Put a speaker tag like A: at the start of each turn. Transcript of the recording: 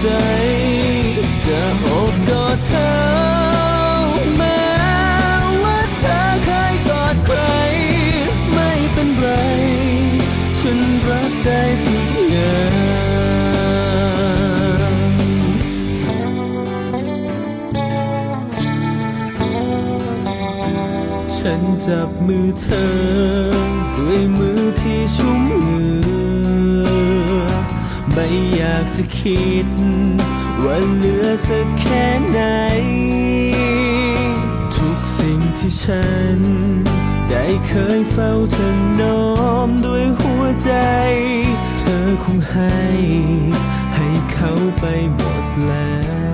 A: ใจะอบกอดเธอ แม้ว่าเธอเคยกอดใคร ไม่เป็นไร ฉันรักได้ทุกอย่างฉันจับมือเธอ ด้วยมือที่ชุ่ม อยากจะคิด ว่าเหลือสักแค่ไหน ทุกสิ่งที่ฉัน ได้เคยเฝ้าเธอน้อมด้วยหัวใจ เธอคงให้ ให้เขาไปหมดแล้ว